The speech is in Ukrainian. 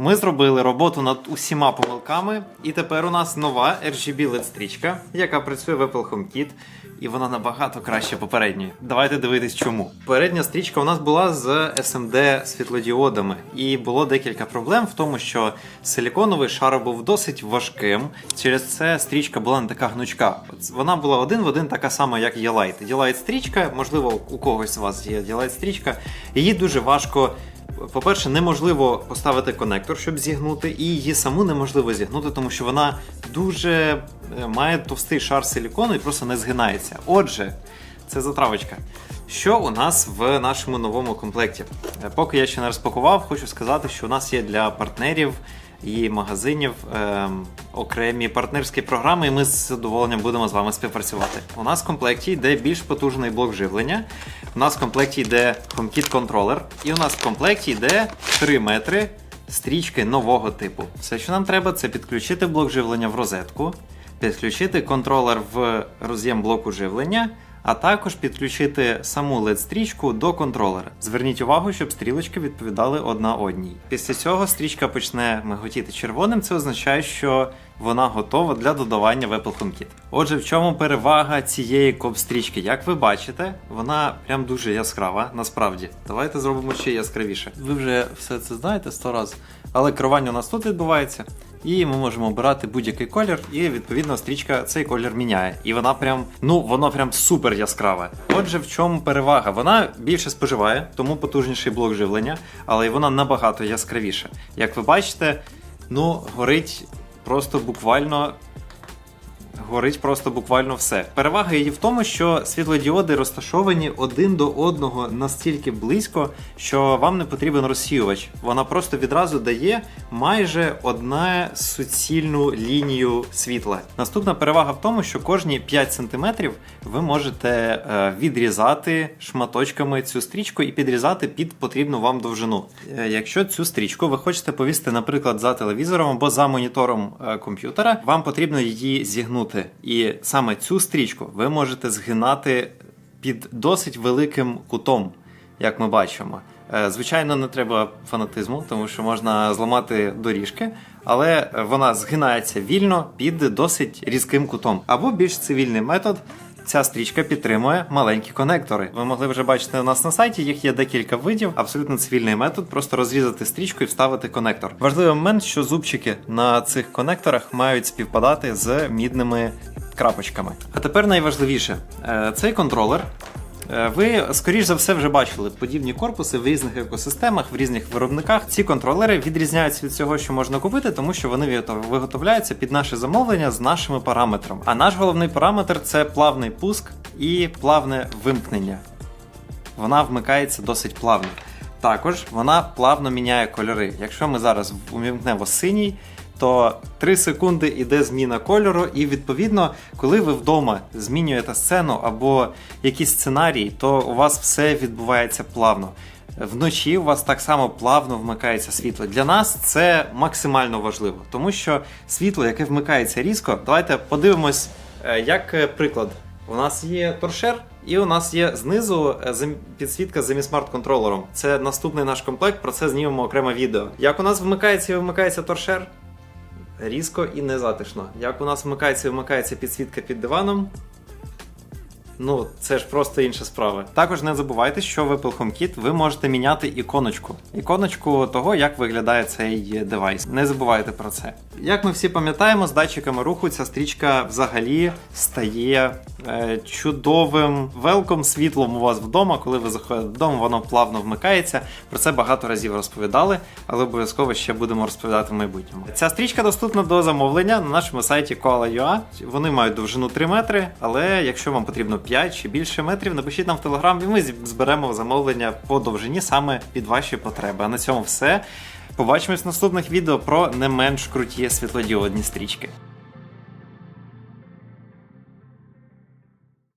Ми зробили роботу над усіма помилками, і тепер у нас нова RGB LED стрічка, яка працює в Apple HomeKit, і вона набагато краще попередньої. Давайте дивитись, чому. Передня стрічка у нас була з SMD світлодіодами, і було декілька проблем в тому, що силіконовий шар був досить важким. Через це стрічка була не така гнучка. Вона була один в один така сама, як Є-Лайт. Є-Лайт стрічка, можливо, у когось з вас є Є-Лайт стрічка, її дуже важко. По-перше, неможливо поставити конектор, щоб зігнути, і її саму неможливо зігнути, тому що вона дуже е, має товстий шар силікону і просто не згинається. Отже, це затравочка. Що у нас в нашому новому комплекті? Е, Поки я ще не розпакував, хочу сказати, що у нас є для партнерів і магазинів ем, окремі партнерські програми, і ми з задоволенням будемо з вами співпрацювати. У нас в комплекті йде більш потужний блок живлення. У нас в комплекті йде HomeKit контролер, і у нас в комплекті йде 3 метри стрічки нового типу. Все, що нам треба, це підключити блок живлення в розетку, підключити контролер в роз'єм блоку живлення. А також підключити саму LED-стрічку до контролера. Зверніть увагу, щоб стрілочки відповідали одна одній. Після цього стрічка почне миготіти червоним. Це означає, що вона готова для додавання в Apple HomeKit. Отже, в чому перевага цієї коп-стрічки? Як ви бачите, вона прям дуже яскрава, насправді. Давайте зробимо ще яскравіше. Ви вже все це знаєте сто разів, але керування у нас тут відбувається. І ми можемо обирати будь-який колір, і відповідно стрічка цей колір міняє. І вона прям, ну воно прям супер яскраве. Отже, в чому перевага? Вона більше споживає, тому потужніший блок живлення, але й вона набагато яскравіша. Як ви бачите, ну горить просто буквально. Горить просто буквально все. Перевага її в тому, що світлодіоди розташовані один до одного настільки близько, що вам не потрібен розсіювач. Вона просто відразу дає майже одна суцільну лінію світла. Наступна перевага в тому, що кожні 5 см ви можете е, відрізати шматочками цю стрічку і підрізати під потрібну вам довжину. Е, Якщо цю стрічку ви хочете повісити, наприклад, за телевізором або за монітором е, комп'ютера, вам потрібно її зігнути. І саме цю стрічку ви можете згинати під досить великим кутом, як ми бачимо. Е, Звичайно, не треба фанатизму, тому що можна зламати доріжки, але вона згинається вільно під досить різким кутом. Або більш цивільний метод. Ця стрічка підтримує маленькі конектори. Ви могли вже бачити у нас на сайті, їх є декілька видів. Абсолютно цивільний метод, просто розрізати стрічку і вставити конектор. Важливий момент, що зубчики на цих конекторах мають співпадати з мідними крапочками. А тепер найважливіше, Е, цей контролер. Е, Ви, скоріш за все, вже бачили подібні корпуси в різних екосистемах, в різних виробниках. Ці контролери відрізняються від цього, що можна купити, тому що вони виготовляються під наше замовлення з нашими параметрами. А наш головний параметр це плавний пуск і плавне вимкнення. Вона вмикається досить плавно. Також вона плавно міняє кольори. Якщо ми зараз увімкнемо синій, то 3 секунди йде зміна кольору, і відповідно, коли ви вдома змінюєте сцену або якийсь сценарій, то у вас все відбувається плавно. Вночі у вас так само плавно вмикається світло. Для нас це максимально важливо, тому що світло, яке вмикається різко, давайте подивимось, е, як е, приклад. У нас є торшер, і у нас є знизу е, підсвітка з смарт-контролером. Це наступний наш комплект, про це знімемо окреме відео. Як у нас вмикається і вимикається торшер? Різко і незатишно. Як у нас вмикається і вмикається підсвітка під диваном? Ну, це ж просто інша справа. Також не забувайте, що в Apple HomeKit ви можете міняти іконочку. Іконочку того, як виглядає цей девайс. Не забувайте про це. Як ми всі пам'ятаємо, з датчиками руху ця стрічка взагалі стає е, чудовим велком світлом у вас вдома. Коли ви заходите додому, воно плавно вмикається. Про це багато разів розповідали, але обов'язково ще будемо розповідати в майбутньому. Ця стрічка доступна до замовлення на нашому сайті Koala.ua. Вони мають довжину 3 метри, але якщо вам потрібно 5 чи більше метрів, напишіть нам в телеграм, і ми зберемо замовлення по довжині саме під ваші потреби. А на цьому все. Побачимось в наступних відео про не менш круті світлодіодні стрічки.